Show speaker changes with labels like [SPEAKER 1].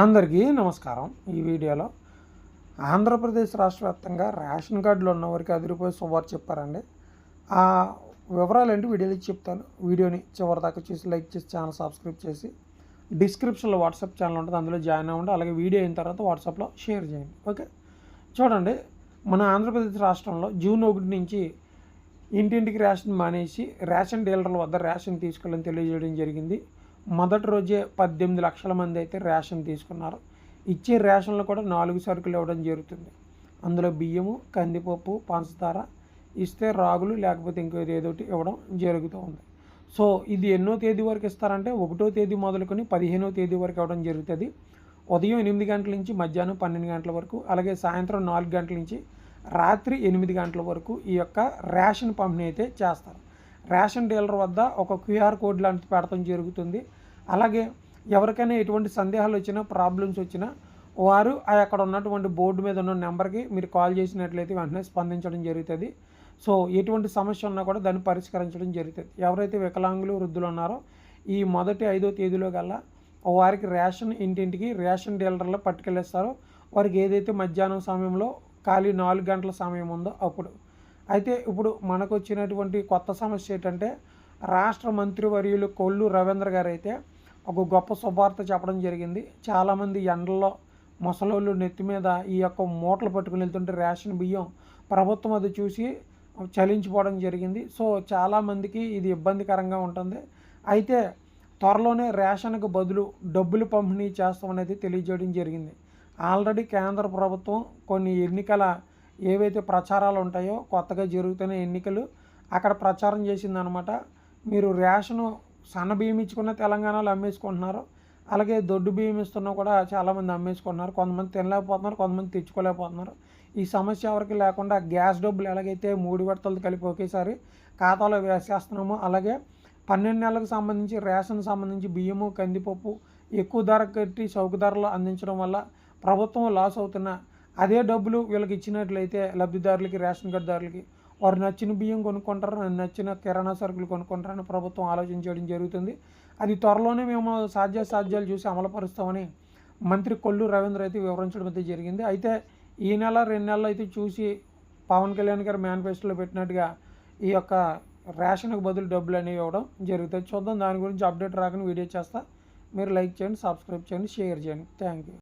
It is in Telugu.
[SPEAKER 1] అందరికీ నమస్కారం. ఈ వీడియోలో ఆంధ్రప్రదేశ్ రాష్ట్ర వ్యాప్తంగా రేషన్ కార్డులు ఉన్నవారికి అది రూపాయలు శుభార్త చెప్పారండి. ఆ వివరాలు ఏంటి వీడియోలో చెప్తాను. వీడియోని చివరి దాకా చూసి లైక్ చేసి ఛానల్ సబ్స్క్రైబ్ చేసి డిస్క్రిప్షన్లో వాట్సాప్ ఛానల్ ఉంటుంది అందులో జాయిన్ అవ్వండి. అలాగే వీడియో అయిన తర్వాత వాట్సాప్లో షేర్ చేయండి. ఓకే? చూడండి మన ఆంధ్రప్రదేశ్ రాష్ట్రంలో జూన్ ఒకటి నుంచి ఇంటింటికి రేషన్ మానేసి రేషన్ డీలర్ల వద్ద రేషన్ తీసుకెళ్ళని తెలియజేయడం జరిగింది. మొదటి రోజే పద్దెనిమిది లక్షల మంది అయితే రేషన్ తీసుకున్నారు. ఇచ్చే రేషన్లు కూడా నాలుగు సరుకులు ఇవ్వడం జరుగుతుంది. అందులో బియ్యము కందిపప్పు పంచదార ఇస్తే రాగులు లేకపోతే ఇంకో ఏదోటి ఇవ్వడం జరుగుతూ ఉంది. సో ఇది ఎన్నో తేదీ వరకు ఇస్తారంటే ఒకటో తేదీ మొదలుకొని పదిహేనో తేదీ వరకు ఇవ్వడం జరుగుతుంది. ఉదయం ఎనిమిది గంటల నుంచి మధ్యాహ్నం పన్నెండు గంటల వరకు అలాగే సాయంత్రం నాలుగు గంటల నుంచి రాత్రి ఎనిమిది గంటల వరకు ఈ యొక్క రేషన్ పంపిణీ అయితే చేస్తారు. రేషన్ డీలర్ వద్ద ఒక క్యూఆర్ కోడ్ లాంటిది పెడతాం జరుగుతుంది. అలాగే ఎవరికైనా ఎటువంటి సందేహాలు వచ్చినా ప్రాబ్లమ్స్ వచ్చినా వారు అక్కడ ఉన్నటువంటి బోర్డు మీద ఉన్న నెంబర్కి మీరు కాల్ చేసినట్లయితే వెంటనే స్పందించడం జరుగుతుంది. సో ఎటువంటి సమస్య ఉన్నా కూడా దాన్ని పరిష్కరించడం జరుగుతుంది. ఎవరైతే వికలాంగులు వృద్ధులు ఉన్నారో ఈ మొదటి ఐదో తేదీలో కల్లా వారికి రేషన్ ఇంటింటికి రేషన్ డీలర్లో పట్టుకెళ్ళేస్తారో. వారికి ఏదైతే మధ్యాహ్నం సమయంలో ఖాళీ నాలుగు గంటల సమయం ఉందో అప్పుడు అయితే ఇప్పుడు మనకు వచ్చినటువంటి కొత్త సమస్య ఏంటంటే రాష్ట్ర మంత్రివర్యులు కొల్లు రవీంద్ర గారు అయితే ఒక గొప్ప శుభార్త చెప్పడం జరిగింది. చాలామంది ఎండల్లో ముసలోళ్ళు నెత్తి మీద ఈ యొక్క మూటలు పట్టుకుని వెళ్తుంటే రేషన్ బియ్యం ప్రభుత్వం అది చూసి చలించిపోవడం జరిగింది. సో చాలామందికి ఇది ఇబ్బందికరంగా ఉంటుంది. అయితే త్వరలోనే రేషన్కు బదులు డబ్బులు పంపిణీ చేస్తామనేది తెలియజేయడం జరిగింది. ఆల్రెడీ కేంద్ర ప్రభుత్వం కొన్ని ఎన్నికల ఏవైతే ప్రచారాలు ఉంటాయో కొత్తగా జరుగుతున్న ఎన్నికలు అక్కడ ప్రచారం చేసిందనమాట. మీరు రేషను సన్న బియ్యం ఇచ్చుకున్న తెలంగాణలో అమ్మేసుకుంటున్నారు. అలాగే దొడ్డు బియ్యం ఇస్తున్నా కూడా చాలామంది అమ్మేసుకుంటున్నారు. కొంతమంది తినలేకపోతున్నారు కొంతమంది తెచ్చుకోలేకపోతున్నారు. ఈ సమస్య ఎవరికి లేకుండా గ్యాస్ డబ్బులు ఎలాగైతే మూడు విడతలు కలిపి ఒకేసారి ఖాతాలో వేసేస్తున్నామో అలాగే పన్నెండు నెలలకు సంబంధించి రేషన్ సంబంధించి బియ్యము కందిపప్పు ఎక్కువ ధర కట్టి చౌక ధరలో అందించడం వల్ల ప్రభుత్వం లాస్ అవుతున్న అదే డబ్బులు వీళ్ళకి ఇచ్చినట్లయితే లబ్ధిదారులకి రేషన్ కార్డుదారులకి వారు నచ్చిన బియ్యం కొనుక్కుంటారు నచ్చిన కిరాణా సరుకులు కొనుక్కుంటారని ప్రభుత్వం ఆలోచించడం జరుగుతుంది. అది త్వరలోనే మేము సాధ్య సాధ్యాలు చూసి అమలుపరుస్తామని మంత్రి కొల్లు రవీంద్ర అయితే వివరించడం అయితే జరిగింది. అయితే ఈ నెల రెండు నెలలు అయితే చూసి పవన్ కళ్యాణ్ గారు మేనిఫెస్టోలో పెట్టినట్టుగా ఈ యొక్క రేషన్కి బదులు డబ్బులు అనేవి ఇవ్వడం జరుగుతుంది. చూద్దాం దాని గురించి అప్డేట్ రాకని వీడియో చేస్తా. మీరు లైక్ చేయండి సబ్స్క్రైబ్ చేయండి షేర్ చేయండి. Thank you.